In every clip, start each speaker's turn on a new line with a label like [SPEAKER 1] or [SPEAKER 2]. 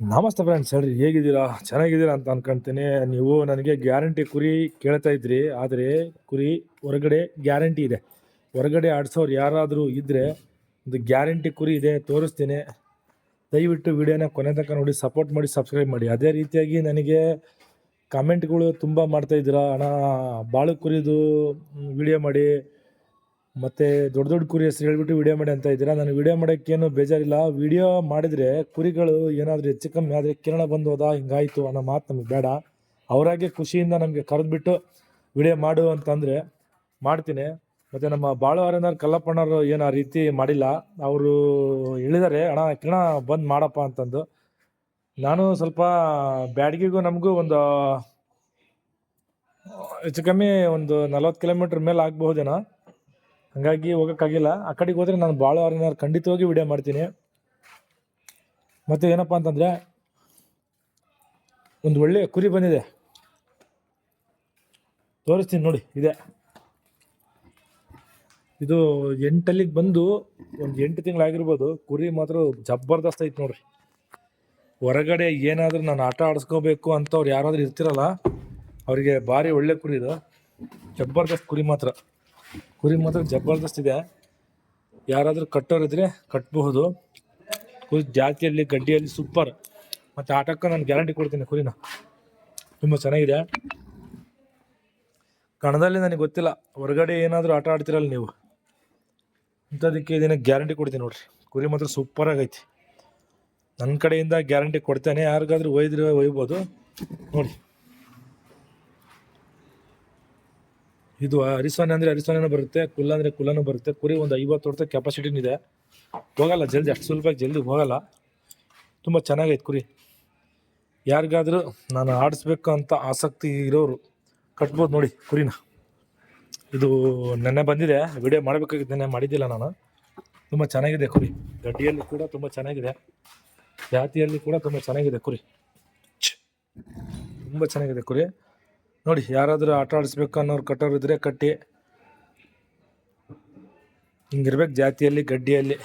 [SPEAKER 1] ನಮಸ್ತೆ ಫ್ರೆಂಡ್ಸ್ ಹೇಳ್ರಿ ಹೇಗಿದ್ದೀರಾ? ಚೆನ್ನಾಗಿದ್ದೀರಾ ಅಂತ ಅನ್ಕೊಂತೀನಿ. ನೀವು ನನಗೆ ಗ್ಯಾರಂಟಿ ಕುರಿ ಕೇಳ್ತಾ ಇದ್ರಿ, ಆದರೆ ಕುರಿ ಹೊರಗಡೆ ಗ್ಯಾರಂಟಿ ಇದೆ. ಹೊರಗಡೆ ಆಡಿಸೋರು ಯಾರಾದರೂ ಇದ್ದರೆ ಒಂದು ಗ್ಯಾರಂಟಿ ಕುರಿ ಇದೆ ತೋರಿಸ್ತೀನಿ. ದಯವಿಟ್ಟು ವಿಡಿಯೋನ ಕೊನೆ ತನಕ ನೋಡಿ ಸಪೋರ್ಟ್ ಮಾಡಿ ಸಬ್ಸ್ಕ್ರೈಬ್ ಮಾಡಿ. ಅದೇ ರೀತಿಯಾಗಿ ನನಗೆ ಕಮೆಂಟ್ಗಳು ತುಂಬ ಮಾಡ್ತಾಯಿದ್ದೀರಾ ಅಣ್ಣ, ಬಾಳು ಕುರಿದು ವಿಡಿಯೋ ಮಾಡಿ. ಮತ್ತು ದೊಡ್ಡ ದೊಡ್ಡ ಕುರಿ ಹೆಸರು ಹೇಳ್ಬಿಟ್ಟು ವಿಡಿಯೋ ಮಾಡಿ ಅಂತ ಇದ್ದೀರಾ? ನಾನು ವಿಡಿಯೋ ಮಾಡೋಕ್ಕೇನು ಬೇಜಾರಿಲ್ಲ. ವಿಡಿಯೋ ಮಾಡಿದರೆ ಕುರಿಗಳು ಏನಾದರೂ ಹೆಚ್ಚು ಕಮ್ಮಿ ಆದರೆ ಕಿರಣ ಬಂದು ಹೋದ, ಹಿಂಗಾಯಿತು ಅನ್ನೋ ಮಾತು ನಮಗೆ ಬೇಡ. ಅವರಾಗೆ ಖುಷಿಯಿಂದ ನಮಗೆ ಕರೆದ್ಬಿಟ್ಟು ವಿಡಿಯೋ ಮಾಡು ಅಂತಂದರೆ ಮಾಡ್ತೀನಿ. ಮತ್ತು ನಮ್ಮ ಬಾಳು ಕಲ್ಲಪ್ಪನವರು ಏನು ಆ ರೀತಿ ಮಾಡಿಲ್ಲ. ಅವರು ಹೇಳಿದ್ದಾರೆ ಅಣ್ಣ, ಕಿರಣ ಬಂದು ಮಾಡಪ್ಪ ಅಂತಂದು. ನಾನು ಸ್ವಲ್ಪ ಬ್ಯಾಡಗಿಗೂ ನಮಗೂ ಒಂದು ಹೆಚ್ಚು ಕಮ್ಮಿ ಒಂದು ನಲ್ವತ್ತು ಕಿಲೋಮೀಟ್ರ್ ಮೇಲೆ ಆಗ್ಬಹುದೇನೋ. ಹಂಗಾಗಿ ಹೋಗೋಕ್ಕಾಗಿಲ್ಲ. ಆ ಕಡೆಗೆ ಹೋದರೆ ನಾನು ಭಾಳ ಅವ್ರನ್ನ ಖಂಡಿತವಾಗಿ ವಿಡಿಯೋ ಮಾಡ್ತೀನಿ. ಮತ್ತು ಏನಪ್ಪ ಅಂತಂದರೆ, ಒಂದು ಒಳ್ಳೆಯ ಕುರಿ ಬಂದಿದೆ. ತೋರಿಸ್ತೀನಿ ನೋಡಿ, ಇದೆ. ಇದು ಎಂಟಲ್ಲಿ ಬಂದು ಒಂದು ಎಂಟು ತಿಂಗಳಾಗಿರ್ಬೋದು. ಕುರಿ ಮಾತ್ರ ಜಬರ್ದಸ್ತ್ ಐತೆ ನೋಡ್ರಿ. ಹೊರಗಡೆ ಏನಾದರೂ ನಾನು ಆಟ ಆಡಿಸ್ಕೋಬೇಕು ಅಂತವ್ರು ಯಾರಾದರೂ ಇರ್ತಿರಲ್ಲ, ಅವರಿಗೆ ಭಾರಿ ಒಳ್ಳೆ ಕುರಿ ಇದು. ಜಬರ್ದಸ್ತ್ ಕುರಿ ಮಾತ್ರ. ಕುರಿ ಮಾತ್ರ ಜಬರ್ದಸ್ತ್ ಇದೆ. ಯಾರಾದರೂ ಕಟ್ಟೋರಿದ್ರೆ ಕಟ್ಟಬಹುದು ಕುರಿ ಜಾತಿಯಲ್ಲಿ ಗಡ್ಡಿಯಲ್ಲಿ ಸೂಪರ್ ಮತ್ತು ಆಟಕ್ಕೆ ನಾನು ಗ್ಯಾರಂಟಿ ಕೊಡ್ತೀನಿ ಕುರಿನ. ತುಂಬ ಚೆನ್ನಾಗಿದೆ. ಕಣದಲ್ಲಿ ನನಗೆ ಗೊತ್ತಿಲ್ಲ. ಹೊರಗಡೆ ಏನಾದರೂ ಆಟ ಆಡ್ತಿರಲ್ಲ ನೀವು. ಇಂಥದಕ್ಕೆ ಇದನ್ನ ಗ್ಯಾರಂಟಿ ಕೊಡ್ತೀನಿ ನೋಡ್ರಿ. ಕುರಿ ಮಾತ್ರ ಸೂಪರ್ ಆಗೈತಿ. ನನ್ನ ಕಡೆಯಿಂದ ಗ್ಯಾರಂಟಿ ಕೊಡ್ತೇನೆ. ಯಾರಿಗಾದ್ರೂ ಒಯ್ದ್ರೆ ಒಯ್ಬೋದು. ನೋಡಿ. ಇದು ಅರಿಸೋನೆ ಅಂದ್ರೆ ಅರಿಸೋನೆನೂ ಬರುತ್ತೆ, ಕುಲ್ಲ ಅಂದ್ರೆ ಕುಲ್ಲನೂ ಬರುತ್ತೆ. ಕುರಿ ಒಂದು ಐವತ್ತು ವರ್ಷ ಕೆಪಾಸಿಟಿನೂ ಇದೆ. ಹೋಗಲ್ಲ, ಜಲ್ದಿ, ಅಷ್ಟು ಸುಲಭವಾಗಿ ಜಲ್ದಿ ಹೋಗಲ್ಲ. ತುಂಬ ಚೆನ್ನಾಗೈತೆ ಕುರಿ. ಯಾರಿಗಾದರೂ ನಾನು ಆಡಿಸ್ಬೇಕು ಅಂತ ಆಸಕ್ತಿ ಇರೋರು ಕಟ್ಬೋದು ನೋಡಿ ಕುರಿನ. ಇದು ನೆನ್ನೆ ಬಂದಿದೆ ವಿಡಿಯೋ ಮಾಡಬೇಕಾಗಿತ್ತು, ನೆನ್ನೆ ಮಾಡಿದ್ದಿಲ್ಲ ನಾನು. ತುಂಬ ಚೆನ್ನಾಗಿದೆ ಕುರಿ. ಗಡ್ಡಿಯಲ್ಲಿ ಕೂಡ ತುಂಬ ಚೆನ್ನಾಗಿದೆ. ಜಾತಿಯಲ್ಲಿ ಕೂಡ ತುಂಬ ಚೆನ್ನಾಗಿದೆ ಕುರಿ. ತುಂಬ ಚೆನ್ನಾಗಿದೆ ಕುರಿ. ನೋಡಿ, ಯಾರಾದರೂ ಆಟ ಆಡಿಸ್ಬೇಕು ಅನ್ನೋರು ಕಟ್ಟೋರು ಇದ್ರೆ ಕಟ್ಟಿ. ಹಿಂಗಿರ್ಬೇಕು ಜಾತಿಯಲ್ಲಿ, ಗಡ್ಡಿಯಲ್ಲಿ.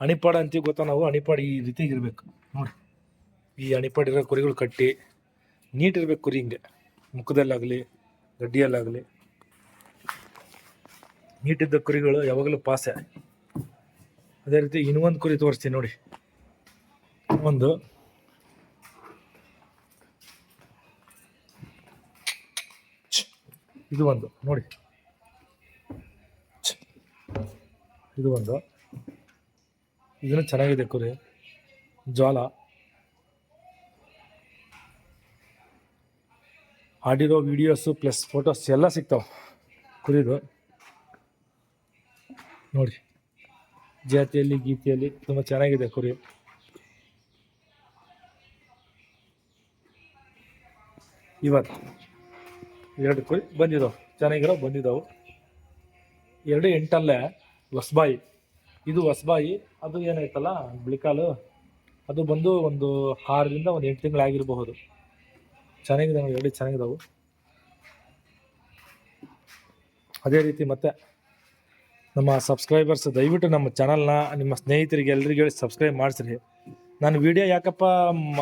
[SPEAKER 1] ಅಣಿಪಾಡ ಅಂತೀವಿ ಗೊತ್ತಾ ನಾವು? ಅಣಿಪಾಡ ಈ ರೀತಿ ಇರಬೇಕು. ನೋಡಿ, ಈ ಅಣಿಪಾಡಿರೋ ಕುರಿಗಳು ಕಟ್ಟಿ ನೀಟಿರ್ಬೇಕು ಕುರಿ ಹಿಂಗೆ. ಮುಖದಲ್ಲಾಗಲಿ, ಗಡ್ಡಿಯಲ್ಲಾಗಲಿ. ನೀಟಿದ್ದ ಕುರಿಗಳು ಯಾವಾಗಲೂ ಪಾಸೆ. ಅದೇ ರೀತಿ ಇನ್ನೊಂದು ಕುರಿ ತೋರಿಸ್ತೀನಿ ನೋಡಿ. ಒಂದು ಇದು ಒಂದು, ನೋಡಿ. ಇದು ಒಂದು. ಇದನ್ನು ಚೆನ್ನಾಗಿದೆ ಕುರಿ. ಜ್ವಾಲ. ಆಡಿರೋ ವಿಡಿಯೋಸು ಪ್ಲಸ್ ಫೋಟೋಸ್ ಎಲ್ಲ ಸಿಗ್ತಾವೆ. ಕುರಿದು. ನೋಡಿ. ಜಾತಿಯಲ್ಲಿ, ಗೀತೆಯಲ್ಲಿ ತುಂಬ ಚೆನ್ನಾಗಿದೆ ಕುರಿ. ಇವತ್ತು. ಎರಡು ಕುರಿ ಬಂದಿದ್ದಾವೆ ಚೆನ್ನಾಗಿರೋ ಬಂದಿದ್ದಾವೆ ಎರಡು ಎಂಟಲ್ಲೇ ಹೊಸಬಾಯಿ. ಇದು ಹೊಸಬಾಯಿ, ಅದು ಏನಾಯ್ತಲ್ಲ, ಬಿಳಿಕಾಲು? ಅದು ಬಂದು ಒಂದು ಆರರಿಂದ ಒಂದು ಎಂಟು ತಿಂಗಳಾಗಿರಬಹುದು. ಚೆನ್ನಾಗಿದೆ ನೋಡಿ, ಎರಡು ಚೆನ್ನಾಗಿದ್ದಾವೆ ಅದೇ ರೀತಿ ಮತ್ತೆ ನಮ್ಮ ಸಬ್ಸ್ಕ್ರೈಬರ್ಸ್, ದಯವಿಟ್ಟು ನಮ್ಮ ಚಾನಲ್ನ ನಿಮ್ಮ ಸ್ನೇಹಿತರಿಗೆ, ಎಲ್ರಿಗೂ ಹೇಳಿ ಸಬ್ಸ್ಕ್ರೈಬ್ ಮಾಡಿಸ್ರಿ. ನಾನು ವಿಡಿಯೋ ಯಾಕಪ್ಪ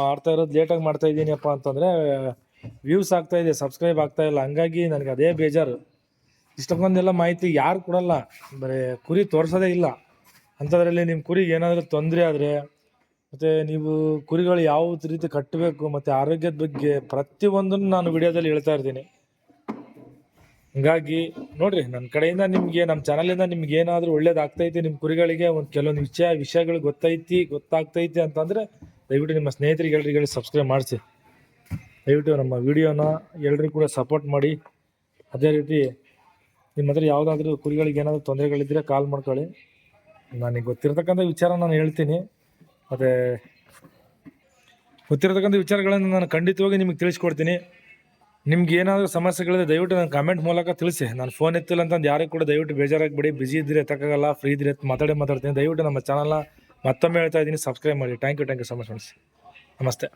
[SPEAKER 1] ಮಾಡ್ತಾ ಇರೋದು ಲೇಟಾಗಿ ಮಾಡ್ತಾ ಇದ್ದೀನಿಯಪ್ಪ ಅಂತಂದರೆ ವ್ಯೂಸ್ ಆಗ್ತಾ ಇದೆ ಸಬ್ಸ್ಕ್ರೈಬ್ ಆಗ್ತಾ ಇಲ್ಲ. ಹಂಗಾಗಿ ನನಗೆ ಅದೇ ಬೇಜಾರು. ಇಷ್ಟೊಂದೆಲ್ಲ ಮಾಹಿತಿ ಯಾರು ಕೊಡಲ್ಲ, ಬರೀ ಕುರಿ ತೋರಿಸೋದೇ ಇಲ್ಲ. ಅಂಥದ್ರಲ್ಲಿ ನಿಮ್ಮ ಕುರಿಗೆ ಏನಾದರೂ ತೊಂದರೆ ಆದರೆ, ಮತ್ತು ನೀವು ಕುರಿಗಳು ಯಾವ ರೀತಿ ಕಟ್ಟಬೇಕು ಮತ್ತು ಆರೋಗ್ಯದ ಬಗ್ಗೆ ಪ್ರತಿಯೊಂದನ್ನು ನಾನು ವಿಡಿಯೋದಲ್ಲಿ ಹೇಳ್ತಾ ಇರ್ತೀನಿ. ಹಂಗಾಗಿ ನೋಡ್ರಿ ನನ್ನ ಕಡೆಯಿಂದ ನಿಮಗೆ ನಮ್ಮ ಚಾನಲಿಂದ ನಿಮ್ಗೆ ಏನಾದರೂ ಒಳ್ಳೇದಾಗ್ತೈತಿ ನಿಮ್ಮ ಕುರಿಗಳಿಗೆ, ಒಂದು ಕೆಲವೊಂದು ವಿಷಯ, ವಿಷಯಗಳು ಗೊತ್ತೈತಿ ಗೊತ್ತಾಗ್ತೈತಿ ಅಂತಂದರೆ ದಯವಿಟ್ಟು ನಿಮ್ಮ ಸ್ನೇಹಿತರಿಗೆ, ಎಲ್ರಿಗೆ ಹೇಳಿ ಸಬ್ಸ್ಕ್ರೈಬ್ ಮಾಡಿಸಿ. ದಯವಿಟ್ಟು ನಮ್ಮ ವಿಡಿಯೋನ ಎಲ್ಲರೂ ಕೂಡ ಸಪೋರ್ಟ್ ಮಾಡಿ. ಅದೇ ರೀತಿ ನಿಮ್ಮ ಹತ್ರ ಯಾವುದಾದ್ರೂ ಕುರಿಗಳಿಗೆ ಏನಾದರೂ ತೊಂದರೆಗಳಿದ್ದರೆ ಕಾಲ್ ಮಾಡ್ಕೊಳ್ಳಿ. ನನಗೆ ಗೊತ್ತಿರತಕ್ಕಂಥ ವಿಚಾರ ನಾನು ಹೇಳ್ತೀನಿ. ಮತ್ತು ಗೊತ್ತಿರತಕ್ಕಂಥ ವಿಚಾರಗಳನ್ನು ನಾನು ಖಂಡಿತವಾಗಿ ನಿಮಗೆ ತಿಳಿಸ್ಕೊಡ್ತೀನಿ. ನಿಮ್ಗೆ ಏನಾದರೂ ಸಮಸ್ಯೆಗಳಿದೆ ದಯವಿಟ್ಟು ನಾನು ಕಮೆಂಟ್ ಮೂಲಕ ತಿಳಿಸಿ. ನಾನು ಫೋನ್ ಎತ್ತಿಲ್ಲ ಅಂತಂದು ಯಾರಿಗೂ ಕೂಡ ದಯವಿಟ್ಟು ಬೇಜಾರಾಗಬೇಡಿ. ಬಿಜಿ ಇದ್ದರೆ ಎತ್ತಕ್ಕಾಗಲ್ಲ ಫ್ರೀ ಇದ್ದರೆ ಮಾತಾಡಿ ಮಾತಾಡ್ತೀನಿ. ದಯವಿಟ್ಟು ನಮ್ಮ ಚಾನಲ್ನ ಮತ್ತೊಮ್ಮೆ ಹೇಳ್ತಾ ಇದ್ದೀನಿ. ಸಬ್ಸ್ಕ್ರೈಬ್ ಮಾಡಿ. Thank you thank you so much friends ನಮಸ್ತೆ.